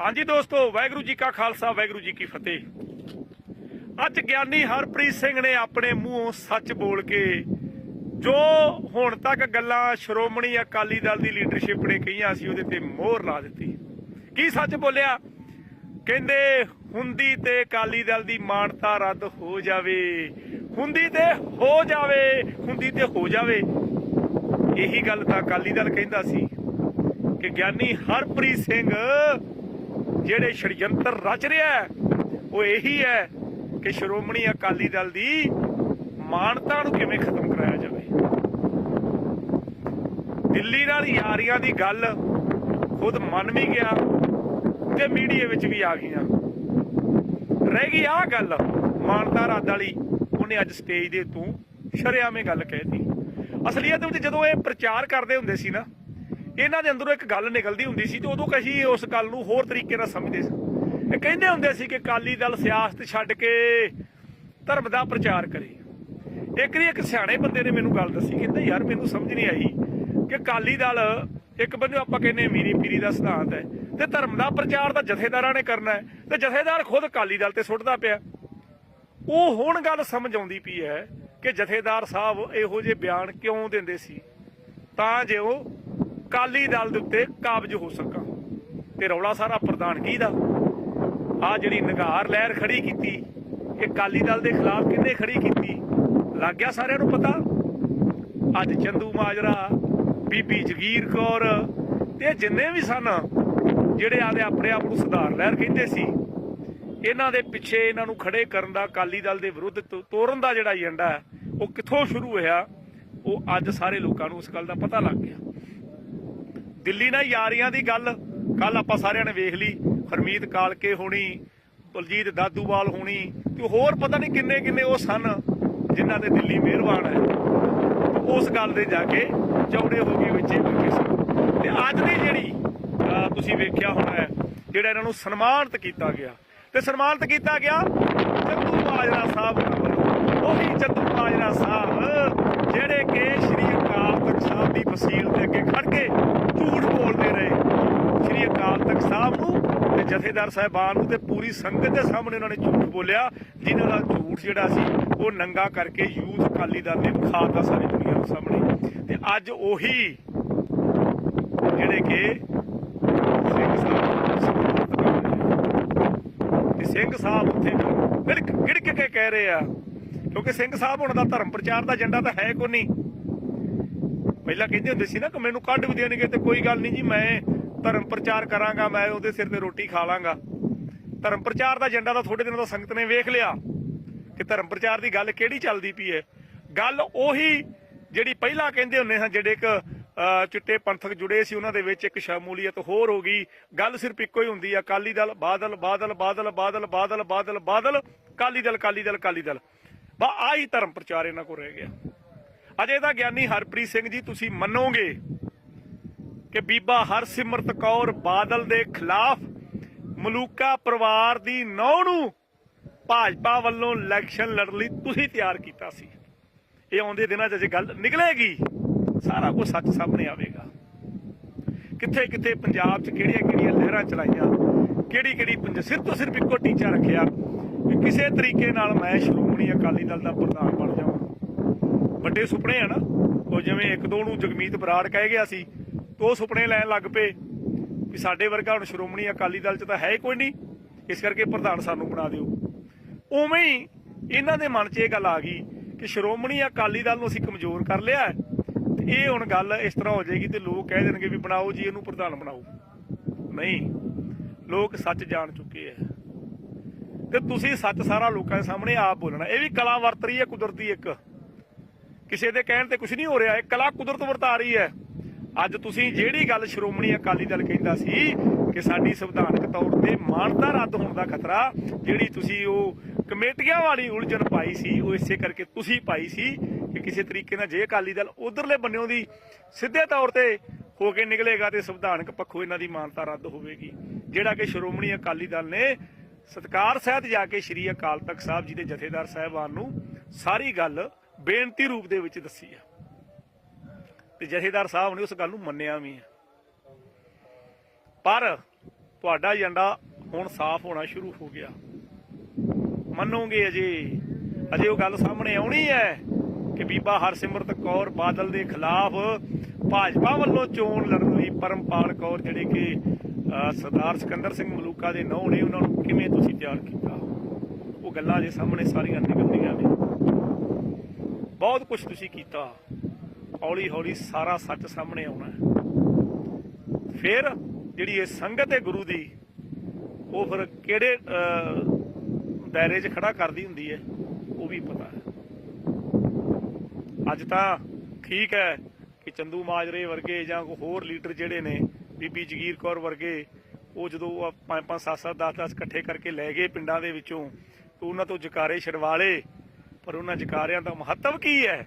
ਹਾਂਜੀ ਦੋਸਤੋ, ਵਾਹਿਗੁਰੂ ਜੀ ਕਾ ਖਾਲਸਾ, ਵਾਹਿਗੁਰੂ ਜੀ ਕੀ ਫਤਿਹ। ਅੱਜ ਗਿਆਨੀ ਹਰਪ੍ਰੀਤ ਸਿੰਘ ਨੇ ਆਪਣੇ ਮੂੰਹੋਂ ਸੱਚ ਬੋਲ ਕੇ ਜੋ ਹੁਣ ਤੱਕ ਗੱਲਾਂ ਸ਼੍ਰੋਮਣੀ ਅਕਾਲੀ ਦਲ ਦੀ ਲੀਡਰਸ਼ਿਪ ਨੇ ਕਹੀਆਂ ਸੀ, ਉਹਦੇ ਤੇ ਮੋਹਰ ਲਾ ਦਿੱਤੀ। ਕੀ ਸੱਚ ਬੋਲਿਆ? ਕਹਿੰਦੇ, ਹੁੰਦੀ ਤੇ ਅਕਾਲੀ ਦਲ ਦੀ ਮਾਨਤਾ ਰੱਦ ਹੋ ਜਾਵੇ। ਹੁੰਦੀ ਤੇ ਹੋ ਜਾਵੇ, ਹੁੰਦੀ ਤੇ ਹੋ ਜਾਵੇ। ਇਹੀ ਗੱਲ ਤਾਂ ਅਕਾਲੀ ਦਲ ਕਹਿੰਦਾ ਸੀ ਕਿ ਗਿਆਨੀ ਹਰਪ੍ਰੀਤ ਸਿੰਘ ਜਿਹੜੇ ਛੜਯੰਤਰ ਰਚ ਰਿਹਾ ਹੈ, ਉਹ ਇਹੀ ਹੈ ਕਿ ਸ਼੍ਰੋਮਣੀ ਅਕਾਲੀ ਦਲ ਦੀ ਮਾਨਤਾ ਨੂੰ ਕਿਵੇਂ ਖਤਮ ਕਰਾਇਆ ਜਾਵੇ। ਦਿੱਲੀ ਨਾਲ ਯਾਰੀਆਂ ਦੀ ਗੱਲ ਖੁਦ ਮੰਨ ਵੀ ਗਿਆ ਤੇ ਮੀਡੀਆ ਵਿੱਚ ਵੀ ਆ ਗਈਆਂ। ਰਹਿ ਗਈ ਆ ਗੱਲ ਮਾਨਤਾ ਰਾਦ ਵਾਲੀ ਉਹਨੇ ਅੱਜ ਸਟੇਜ ਦੇ ਤੋਂ ਸ਼ਰਿਆਮੇ ਗੱਲ ਕਹਿਤੀ ਅਸਲੀਅਤ ਵਿੱਚ ਜਦੋਂ ਇਹ ਪ੍ਰਚਾਰ ਕਰਦੇ ਹੁੰਦੇ ਸੀ ਨਾ ਇਹਨਾਂ ਦੇ ਅੰਦਰੋਂ ਇੱਕ ਗੱਲ ਨਿਕਲਦੀ ਹੁੰਦੀ ਸੀ ਤੇ ਉਦੋਂ ਕਹੀ ਉਸ ਗੱਲ ਨੂੰ ਹੋਰ ਤਰੀਕੇ ਨਾਲ ਸਮਝਦੇ ਸੀ। ਇਹ ਕਹਿੰਦੇ ਹੁੰਦੇ ਸੀ ਕਿ ਅਕਾਲੀ ਦਲ ਸਿਆਸਤ ਛੱਡ ਕੇ ਧਰਮ ਦਾ ਪ੍ਰਚਾਰ ਕਰੇ। ਇੱਕ ਦੀ ਇੱਕ ਸਿਆਣੇ ਬੰਦੇ ਨੇ ਮੈਨੂੰ ਗੱਲ ਦੱਸੀ, ਕਹਿੰਦਾ ਯਾਰ ਮੈਨੂੰ ਸਮਝ ਨਹੀਂ ਆਈ ਕਿ ਅਕਾਲੀ ਦਲ ਇੱਕ ਬੰਦੇ ਆਪਾਂ ਕਹਿੰਦੇ ਮੀਰੀ ਪੀਰੀ ਦਾ ਸਿਧਾਂਤ ਹੈ ਤੇ ਧਰਮ ਦਾ ਪ੍ਰਚਾਰ ਤਾਂ ਜਥੇਦਾਰਾਂ ਨੇ ਕਰਨਾ ਹੈ ਤੇ ਜਥੇਦਾਰ ਖੁਦ ਅਕਾਲੀ ਦਲ ਤੇ ਸੁੱਟਦਾ ਪਿਆ। ਉਹ ਹੁਣ ਗੱਲ ਸਮਝ ਆਉਂਦੀ ਪਈ ਹੈ ਕਿ ਜਥੇਦਾਰ ਸਾਹਿਬ ਇਹੋ ਜਿਹੇ ਬਿਆਨ ਕਿਉਂ ਦਿੰਦੇ ਸੀ? ਤਾਂ ਜੇ ਉਹ ਅਕਾਲੀ ਦਲ ਦੇ ਉੱਤੇ ਕਾਬਜ ਹੋ ਸਕਾਂ। ਤੇ ਰੌਲਾ ਸਾਰਾ ਪ੍ਰਧਾਨਗੀ ਦਾ? ਆ ਜਿਹੜੀ ਨਗਾਰ ਲਹਿਰ ਖੜੀ ਕੀਤੀ, ਇਹ ਅਕਾਲੀ ਦਲ ਦੇ ਖਿਲਾਫ ਕਿੰਨੇ ਖੜੀ ਕੀਤੀ? ਲੱਗ ਗਿਆ ਸਾਰਿਆਂ ਨੂੰ ਪਤਾ? ਅੱਜ ਚੰਦੂ ਮਾਜਰਾ, ਬੀਬੀ ਜਗੀਰ ਕੌਰ ਤੇ ਜਿੰਨੇ ਵੀ ਸਨ, ਜਿਹੜੇ ਆਦੇ ਆਪਣੇ ਆਪ ਨੂੰ ਸੁਧਾਰ ਲਹਿਰ ਕਹਿੰਦੇ ਸੀ, ਇਹਨਾਂ ਦੇ ਪਿੱਛੇ ਇਹਨਾਂ ਨੂੰ ਖੜੇ ਕਰਨ ਦਾ ਅਕਾਲੀ ਦਲ ਦੇ ਵਿਰੁੱਧ ਤੋ- ਤੋਰਨ ਦਾ ਜਿਹੜਾ ਏਜੰਡਾ ਹੈ, ਉਹ ਕਿੱਥੋਂ ਸ਼ੁਰੂ ਹੋਇਆ? ਉਹ ਅੱਜ ਸਾਰੇ ਲੋਕਾਂ ਨੂੰ ਉਸ ਗੱਲ ਦਾ ਪਤਾ ਲੱਗ ਗਿਆ। ਦਿੱਲੀ ਨਾਲ ਯਾਰੀਆਂ ਦੀ ਗੱਲ। ਕੱਲ ਆਪਾਂ ਸਾਰਿਆਂ ਨੇ ਵੇਖ ਲਈ। ਹਰਮੀਤ ਕਾਲਕੇ ਹੋਣੀ, ਬਲਜੀਤ ਦਾਦੂਵਾਲ ਹੋਣੀ ਤੇ ਹੋਰ ਪਤਾ ਨਹੀਂ ਕਿੰਨੇ ਕਿੰਨੇ ਉਹ ਸਨ ਜਿਨ੍ਹਾਂ ਦੇ ਦਿੱਲੀ ਮਿਹਰਬਾਨ ਹੈ। ਉਸ ਗੱਲ ਦੇ ਜਾ ਕੇ ਚੌੜੇ ਹੋ ਗਏ ਵਿੱਚ ਲੱਗੇ ਸਨ ਤੇ ਅੱਜ ਦੀ ਜਿਹੜੀ ਤੁਸੀਂ ਵੇਖਿਆ ਹੋਣਾ ਹੈ, ਜਿਹੜਾ ਇਹਨਾਂ ਨੂੰ ਸਨਮਾਨਿਤ ਕੀਤਾ ਗਿਆ। ਤੇ ਸਨਮਾਨਿਤ ਕੀਤਾ ਗਿਆ ਚੰਦੂ ਬਾਜਰਾ ਸਾਹਿਬ ਵੱਲੋਂ। ਉਹੀ ਚੰਦੂ ਮਾਜਰਾ ਸਾਹਿਬ, ਜਿਹੜੇ ਕਿ ਸ਼੍ਰੀ ਅਕਾਲ ਤਖਤ ਸਾਹਿਬ ਦੀ ਵਸੀਲ ਦੇ ਅੱਗੇ ਖੜ ਕੇ ਝੂਠ ਬੋਲਦੇ ਰਹੇ। ਸ਼੍ਰੀ ਅਕਾਲ ਤਖਤ ਸਾਹਿਬ ਨੂੰ ਤੇ ਜਥੇਦਾਰ ਸਾਹਿਬਾਨ ਨੂੰ ਤੇ ਪੂਰੀ ਸੰਗਤ ਦੇ ਸਾਹਮਣੇ ਉਹਨਾਂ ਨੇ ਝੂਠ ਬੋਲਿਆ, ਜਿਨ੍ਹਾਂ ਦਾ ਝੂਠ ਜਿਹੜਾ ਸੀ, ਉਹ ਨੰਗਾ ਕਰਕੇ ਯੂਥ ਅਕਾਲੀ ਦਲ ਨੇ ਵਿਖਾਤਾ ਸਾਰੀ ਦੁਨੀਆ ਦੇ ਸਾਹਮਣੇ। ਤੇ ਅੱਜ ਉਹੀ ਜਿਹੜੇ ਕਿ ਸਿੰਘ ਸਾਹਿਬ ਤੇ ਸਿੰਘ ਸਾਹਿਬ ਉੱਥੇ ਗਿੜਕ ਗਿੜਕ ਕੇ ਕਹਿ ਰਹੇ ਆ, ਕਿਉਂਕਿ ਸਿੰਘ ਸਾਹਿਬ ਹੁਣ ਦਾ ਧਰਮ ਪ੍ਰਚਾਰ ਦਾ ਏਜੰਡਾ ਤਾਂ ਹੈ ਕੋਈ ਨਹੀਂ? ਪਹਿਲਾਂ ਕਹਿੰਦੇ ਹੁੰਦੇ ਸੀ ਨਾ ਕਿ ਮੈਨੂੰ ਕੱਢ ਵੀ ਦੇਣਗੇ ਤੇ ਕੋਈ ਗੱਲ ਨਹੀਂ ਜੀ, ਮੈਂ ਧਰਮ ਪ੍ਰਚਾਰ ਕਰਾਂਗਾ, ਮੈਂ ਉਹਦੇ ਸਿਰ ਤੇ ਰੋਟੀ ਖਾ ਲਾਂਗਾ। ਧਰਮ ਪ੍ਰਚਾਰ ਦਾ ਏਜੰਡਾ ਤਾਂ ਥੋੜੇ ਦਿਨਾਂ ਦਾ ਸੰਗਤ ਨੇ ਵੇਖ ਲਿਆ ਕਿ ਧਰਮ ਪ੍ਰਚਾਰ ਦੀ ਗੱਲ ਕਿਹੜੀ ਚੱਲਦੀ ਪਈ ਹੈ। ਗੱਲ ਉਹੀ ਜਿਹੜੀ ਪਹਿਲਾਂ ਕਹਿੰਦੇ ਹੁੰਦੇ ਸਨ, ਜਿਹੜੇ ਇੱਕ ਚਿੱਟੇ ਪੰਥਕ ਜੁੜੇ ਸੀ, ਉਹਨਾਂ ਦੇ ਵਿੱਚ ਇੱਕ ਸ਼ਮੂਲੀਅਤ ਹੋਰ ਹੋ ਗਈ। ਗੱਲ ਸਿਰਫ ਇੱਕੋ ਹੀ ਹੁੰਦੀ ਆ, ਅਕਾਲੀ ਦਲ, ਬਾਦਲ ਬਾਦਲ ਬਾਦਲ ਬਾਦਲ ਬਾਦਲ ਬਾਦਲ ਬਾਦਲ, ਅਕਾਲੀ ਦਲ ਅਕਾਲੀ ਦਲ ਅਕਾਲੀ ਦਲ। ਬਾ ਆਹੀ ਧਰਮ ਪ੍ਰਚਾਰ ਇਹਨਾਂ ਕੋਲ ਰਹਿ ਗਿਆ। ਅਜੇ ਤਾਂ ਗਿਆਨੀ ਹਰਪ੍ਰੀਤ ਸਿੰਘ ਜੀ, ਤੁਸੀਂ ਮੰਨੋਗੇ ਕਿ ਬੀਬਾ ਹਰਸਿਮਰਤ ਕੌਰ ਬਾਦਲ ਦੇ ਖਿਲਾਫ ਮਲੂਕਾ ਪਰਿਵਾਰ ਦੀ ਨੌ ਨੂੰ ਭਾਜਪਾ ਵੱਲੋਂ ਇਲੈਕਸ਼ਨ ਲੜਨ ਲਈ ਤੁਸੀਂ ਤਿਆਰ ਕੀਤਾ ਸੀ। ਇਹ ਆਉਂਦੇ ਦਿਨਾਂ 'ਚ ਅਜੇ ਗੱਲ ਨਿਕਲੇਗੀ। ਸਾਰਾ ਕੁਝ ਸੱਚ ਸਾਹਮਣੇ ਆਵੇਗਾ। ਕਿੱਥੇ ਕਿੱਥੇ ਪੰਜਾਬ 'ਚ ਕਿਹੜੀਆਂ ਕਿਹੜੀਆਂ ਲਹਿਰਾਂ ਚਲਾਈਆਂ, ਕਿਹੜੀ ਕਿਹੜੀ ਪੰਜ, ਸਿਰ ਤੋਂ ਸਿਰਫ ਇੱਕੋ ਟੀਚਾ ਰੱਖਿਆ। ਕਿ ਕਿਸੇ ਤਰੀਕੇ ਨਾਲ ਮੈਂ ਸ਼੍ਰੋਮਣੀ ਅਕਾਲੀ ਦਲ ਦਾ ਪ੍ਰਧਾਨ ਵੱਡੇ ਸੁਪਨੇ ਆ ਨਾ, ਉਹ ਜਿਵੇਂ ਇੱਕ ਦੋ ਨੂੰ ਜਗਮੀਤ ਬਰਾੜ ਕਹਿ ਗਿਆ ਸੀ ਉਹ ਸੁਪਨੇ ਲੈਣ ਲੱਗ ਪਏ ਵੀ ਸਾਡੇ ਵਰਗਾ ਹੁਣ ਸ਼੍ਰੋਮਣੀ ਅਕਾਲੀ ਦਲ 'ਚ ਤਾਂ ਹੈ ਕੋਈ ਨਹੀਂ, ਇਸ ਕਰਕੇ ਪ੍ਰਧਾਨ ਸਾਨੂੰ ਬਣਾ ਦਿਓ। ਉਵੇਂ ਹੀ ਇਹਨਾਂ ਦੇ ਮਨ 'ਚ ਇਹ ਗੱਲ ਆ ਗਈ ਕਿ ਸ਼੍ਰੋਮਣੀ ਅਕਾਲੀ ਦਲ ਨੂੰ ਅਸੀਂ ਕਮਜ਼ੋਰ ਕਰ ਲਿਆ ਤੇ ਇਹ ਹੁਣ ਗੱਲ ਇਸ ਤਰ੍ਹਾਂ ਹੋ ਜਾਏਗੀ ਤੇ ਲੋਕ ਕਹਿ ਦੇਣਗੇ ਵੀ ਬਣਾਓ ਜੀ, ਇਹਨੂੰ ਪ੍ਰਧਾਨ ਬਣਾਓ। ਨਹੀਂ, ਲੋਕ ਸੱਚ ਜਾਣ ਚੁੱਕੇ ਐ ਤੇ ਤੁਸੀਂ ਸੱਚ ਸਾਰਾ ਲੋਕਾਂ ਦੇ ਸਾਹਮਣੇ ਆਪ ਬੋਲਣਾ, ਇਹ ਵੀ ਕਲਾ ਵਰਤ ਰਹੀ ਹੈ ਕੁਦਰਤੀ ਇੱਕ। ਕਿਸੇ ਦੇ ਕਹਿਣ ਤੇ ਕੁਝ ਨਹੀਂ ਹੋ ਰਿਹਾ, ਇਹ ਕਲਾ ਕੁਦਰਤ ਵਰਤਾ ਰਹੀ ਹੈ। ਅੱਜ ਤੁਸੀਂ ਜਿਹੜੀ ਗੱਲ ਸ਼੍ਰੋਮਣੀ ਅਕਾਲੀ ਦਲ ਕਹਿੰਦਾ ਸੀ ਕਿ ਸਾਡੀ ਸੰਵਿਧਾਨਕ ਤੌਰ ਤੇ ਮਾਨਤਾ ਰੱਦ ਹੋਣ ਦਾ ਖਤਰਾ, ਜਿਹੜੀ ਤੁਸੀਂ ਉਹ ਕਮੇਟੀਆਂ ਵਾਲੀ ਉਲਝਣ ਪਾਈ ਸੀ, ਉਹ ਇਸੇ ਕਰਕੇ ਤੁਸੀਂ ਪਾਈ ਸੀ ਕਿ ਕਿਸੇ ਤਰੀਕੇ ਨਾਲ ਜੇ ਅਕਾਲੀ ਦਲ ਉਧਰਲੇ ਬੰਨਿਓ ਦੀ ਸਿੱਧੇ ਤੌਰ ਤੇ ਹੋ ਕੇ ਨਿਕਲੇਗਾ ਤੇ ਸੰਵਿਧਾਨਕ ਪੱਖੋਂ ਇਹਨਾਂ ਦੀ ਮਾਨਤਾ ਰੱਦ ਹੋਵੇਗੀ। ਜਿਹੜਾ ਕਿ ਸ਼੍ਰੋਮਣੀ ਅਕਾਲੀ ਦਲ ਨੇ ਸਤਕਾਰ ਸਹਿਤ ਜਾ ਕੇ ਸ਼੍ਰੀ ਅਕਾਲ ਤਖਤ ਸਾਹਿਬ ਜੀ ਦੇ ਜਥੇਦਾਰ ਸਾਹਿਬਾਨ ਨੂੰ ਸਾਰੀ ਗੱਲ ਬੇਨਤੀ ਰੂਪ ਦੇ ਵਿੱਚ ਦੱਸੀ ਆ। ਤੇ ਜਥੇਦਾਰ ਸਾਹਿਬ ਨੇ ਉਸ ਗੱਲ ਨੂੰ ਮੰਨਿਆ ਵੀ ਆ। ਪਰ ਤੁਹਾਡਾ ਏਜੰਡਾ ਹੁਣ ਸਾਫ਼ ਹੋਣਾ ਸ਼ੁਰੂ ਹੋ ਗਿਆ। ਮੰਨੋਗੇ ਅਜੇ? ਅਜੇ ਉਹ ਗੱਲ ਸਾਹਮਣੇ ਆਉਣੀ ਹੈ ਕਿ ਬੀਬਾ ਹਰਸਿਮਰਤ ਕੌਰ ਬਾਦਲ ਦੇ ਖਿਲਾਫ ਭਾਜਪਾ ਵੱਲੋਂ ਚੋਣ ਲੜਨ ਲਈ ਪਰਮਪਾਲ ਕੌਰ ਜਿਹੜੇ ਕਿ ਸਰਦਾਰ ਸਿਕੰਦਰ ਸਿੰਘ ਮਲੂਕਾ ਦੇ ਨੌ ਨੇ, ਉਹਨਾਂ ਨੂੰ ਕਿਵੇਂ ਤੁਸੀਂ ਤਿਆਰ ਕੀਤਾ? ਉਹ ਗੱਲਾਂ ਜੇ ਸਾਹਮਣੇ ਸਾਰੀਆਂ ਨਿਕਲਦੀਆਂ ਨੇ। ਬਹੁਤ ਕੁਝ ਤੁਸੀਂ ਕੀਤਾ। ਹੌਲੀ ਹੌਲੀ ਸਾਰਾ ਸੱਚ ਸਾਹਮਣੇ ਆਉਣਾ ਫਿਰ ਜਿਹੜੀ ਇਹ ਸੰਗਤ ਹੈ ਗੁਰੂ ਦੀ, ਉਹ ਫਿਰ ਕਿਹੜੇ ਦਾਇਰੇ 'ਚ ਖੜਾ ਕਰਦੀ ਹੁੰਦੀ ਹੈ, ਉਹ ਵੀ ਪਤਾ ਹੈ। ਅੱਜ ਤਾਂ ਠੀਕ ਹੈ ਕਿ ਚੰਦੂ ਮਾਜਰੇ ਵਰਗੇ ਜਾਂ ਕੋਈ ਹੋਰ ਲੀਡਰ ਜਿਹੜੇ ਨੇ, ਬੀਬੀ ਜਗੀਰ ਕੌਰ ਵਰਗੇ, ਉਹ ਜਦੋਂ ਉਹ ਪੰਜ ਪੰਜ ਸੱਤ ਸੱਤ 10 10 ਇਕੱਠੇ ਕਰਕੇ ਲੈ ਗਏ ਪਿੰਡਾਂ ਦੇ ਵਿੱਚੋਂ ਉਹਨਾਂ ਤੋਂ ਜਕਾਰੇ ਛਡਵਾ ਲਏ। ਪਰ ਉਹਨਾਂ ਜਕਾਰਿਆਂ ਦਾ ਮਹੱਤਵ ਕੀ ਹੈ?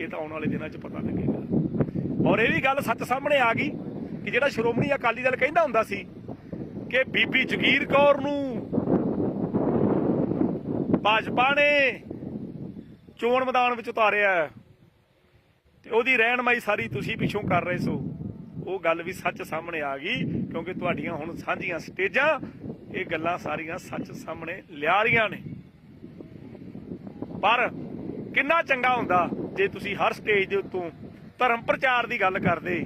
ਇਹ ਤਾਂ ਆਉਣ ਵਾਲੇ ਦਿਨਾਂ 'ਚ ਪਤਾ ਲੱਗੇਗਾ। ਔਰ ਇਹ ਵੀ ਗੱਲ ਸੱਚ ਸਾਹਮਣੇ ਆ ਗਈ ਕਿ ਜਿਹੜਾ ਸ਼੍ਰੋਮਣੀ ਅਕਾਲੀ ਦਲ ਕਹਿੰਦਾ ਹੁੰਦਾ ਸੀ ਕਿ ਬੀਬੀ ਜਗੀਰ ਕੌਰ ਨੂੰ ਭਾਜਪਾ ਨੇ ਚੋਣ ਮੈਦਾਨ ਵਿੱਚ ਉਤਾਰਿਆ ਹੈ ਤੇ ਉਹਦੀ ਰਹਿਣਮਾਈ ਸਾਰੀ ਤੁਸੀਂ ਪਿੱਛੋਂ ਕਰ ਰਹੇ ਸੋ। ਉਹ ਗੱਲ ਵੀ ਸੱਚ ਸਾਹਮਣੇ ਆ ਗਈ ਕਿਉਂਕਿ ਤੁਹਾਡੀਆਂ ਹੁਣ ਸਾਂਝੀਆਂ ਸਟੇਜਾਂ, ਇਹ ਗੱਲਾਂ ਸਾਰੀਆਂ ਸੱਚ ਸਾਹਮਣੇ ਲਿਆ ਰਹੀਆਂ ਨੇ। ਪਰ ਕਿੰਨਾ ਚੰਗਾ ਹੁੰਦਾ ਜੇ ਤੁਸੀਂ ਹਰ ਸਟੇਜ ਦੇ ਉੱਤੋਂ ਧਰਮ ਪ੍ਰਚਾਰ ਦੀ ਗੱਲ ਕਰਦੇ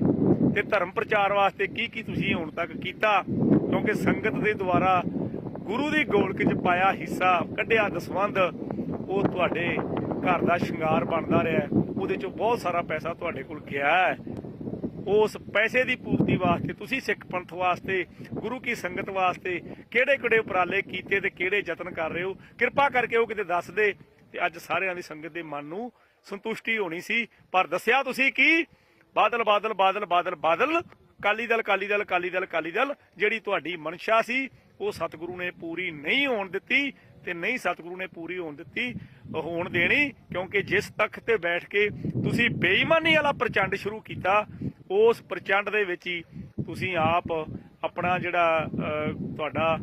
ਤੇ ਧਰਮ ਪ੍ਰਚਾਰ ਵਾਸਤੇ ਕੀ ਕੀ ਤੁਸੀਂ ਹੁਣ ਤੱਕ ਕੀਤਾ? ਕਿਉਂਕਿ ਸੰਗਤ ਦੇ ਦੁਆਰਾ ਗੁਰੂ ਦੀ ਗੋਲਕ 'ਚ ਪਾਇਆ ਹਿੱਸਾ ਕੱਢਿਆ ਦਸਵੰਧ, ਉਹ ਤੁਹਾਡੇ ਘਰ ਦਾ ਸ਼ਿੰਗਾਰ ਬਣਦਾ ਰਿਹਾ। ਉਹਦੇ 'ਚੋਂ ਬਹੁਤ ਸਾਰਾ ਪੈਸਾ ਤੁਹਾਡੇ ਕੋਲ ਗਿਆ ਹੈ। ਉਸ ਪੈਸੇ ਦੀ ਪੂਰਤੀ ਵਾਸਤੇ ਤੁਸੀਂ ਸਿੱਖ ਪੰਥ ਵਾਸਤੇ, ਗੁਰੂ ਕੀ ਸੰਗਤ ਵਾਸਤੇ ਕਿਹੜੇ ਕਿਹੜੇ ਉਪਰਾਲੇ ਕੀਤੇ ਤੇ ਕਿਹੜੇ ਯਤਨ ਕਰ ਰਹੇ ਹੋ? ਕਿਰਪਾ ਕਰਕੇ ਉਹ ਕਿਤੇ ਦੱਸ ਦੇ। ਤੇ ਅੱਜ ਸਾਰਿਆਂ ਦੀ ਸੰਗਤ ਦੇ ਮਨ ਨੂੰ ਸੰਤੁਸ਼ਟੀ ਹੋਣੀ ਸੀ। ਪਰ ਦੱਸਿਆ ਤੁਸੀਂ ਕੀ ਬਾਦਲ ਬਾਦਲ ਬਾਦਲ ਬਾਦਲ ਬਾਦਲ ਕਾਲੀ ਦਲ ਕਾਲੀ ਦਲ ਕਾਲੀ ਦਲ ਕਾਲੀ ਦਲ, ਜਿਹੜੀ ਤੁਹਾਡੀ ਮਨਸ਼ਾ ਸੀ, ਉਹ ਸਤਿਗੁਰੂ ਨੇ ਪੂਰੀ ਨਹੀਂ ਹੋਣ ਦਿੱਤੀ ਤੇ ਨਹੀਂ ਸਤਿਗੁਰੂ ਨੇ ਪੂਰੀ ਹੋਣ ਦਿੱਤੀ ਹੋਣ ਦੇਣੀ, ਕਿਉਂਕਿ ਜਿਸ ਤਖਤ ਤੇ ਬੈਠ ਕੇ ਤੁਸੀਂ ਬੇਈਮਾਨੀ ਵਾਲਾ ਪ੍ਰਚੰਡ ਸ਼ੁਰੂ ਕੀਤਾ, ਉਸ ਪ੍ਰਚੰਡ ਦੇ ਵਿੱਚ ਹੀ ਤੁਸੀਂ ਆਪ ਆਪਣਾ ਜਿਹੜਾ ਤੁਹਾਡਾ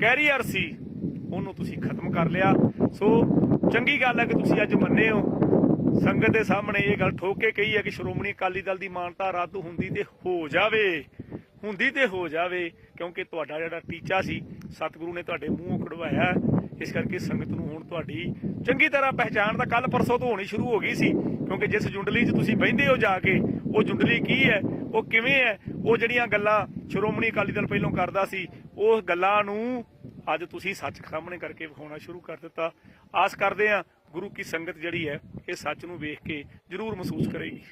ਕੈਰੀਅਰ ਸੀ ਉਹਨੂੰ ਤੁਸੀਂ ਖਤਮ ਕਰ ਲਿਆ। ਸੋ ਚੰਗੀ ਗੱਲ ਹੈ ਕਿ ਤੁਸੀਂ ਅੱਜ ਮੰਨੇ ਹੋ। ਸੰਗਤ ਦੇ ਸਾਹਮਣੇ ਇਹ ਗੱਲ ਠੋਕ ਕੇ ਕਹੀ ਹੈ ਕਿ ਸ਼੍ਰੋਮਣੀ ਅਕਾਲੀ ਦਲ ਦੀ ਮਾਨਤਾ ਰੱਦ ਹੁੰਦੀ ਤੇ ਹੋ ਜਾਵੇ। ਹੁੰਦੀ ਤੇ ਹੋ ਜਾਵੇ, ਕਿਉਂਕਿ ਤੁਹਾਡਾ ਜਿਹੜਾ ਟੀਚਾ ਸੀ, ਸਤਿਗੁਰੂ ਨੇ ਤੁਹਾਡੇ ਮੂੰਹੋਂ ਕਢਵਾਇਆ ਇਸ ਕਰਕੇ ਸੰਗਤ ਨੂੰ ਹੁਣ ਤੁਹਾਡੀ ਚੰਗੀ ਤਰ੍ਹਾਂ ਪਹਿਚਾਣ ਤਾਂ ਕੱਲ ਪਰਸੋਂ ਤੋਂ ਹੋਣੀ ਸ਼ੁਰੂ ਹੋ ਗਈ ਸੀ, ਕਿਉਂਕਿ ਜਿਸ ਜੁੰਡਲੀ 'ਚ ਤੁਸੀਂ ਬਹਿੰਦੇ ਹੋ ਜਾ ਕੇ, ਉਹ ਜੁੰਡਲੀ ਕੀ ਹੈ, ਉਹ ਕਿਵੇਂ ਹੈ, ਉਹ ਜਿਹੜੀਆਂ ਗੱਲਾਂ ਸ਼੍ਰੋਮਣੀ ਅਕਾਲੀ ਦਲ ਪਹਿਲਾਂ ਕਰਦਾ ਸੀ, ਉਹ ਗੱਲਾਂ ਨੂੰ ਅੱਜ ਤੁਸੀਂ ਸੱਚ ਸਾਹਮਣੇ ਕਰਕੇ ਵਿਖਾਉਣਾ ਸ਼ੁਰੂ ਕਰ ਦਿੱਤਾ। ਆਸ ਕਰਦੇ ਹਾਂ ਗੁਰੂ ਕੀ ਸੰਗਤ ਜਿਹੜੀ ਹੈ, ਇਹ ਸੱਚ ਨੂੰ ਵੇਖ ਕੇ ਜ਼ਰੂਰ ਮਹਿਸੂਸ ਕਰੇਗੀ।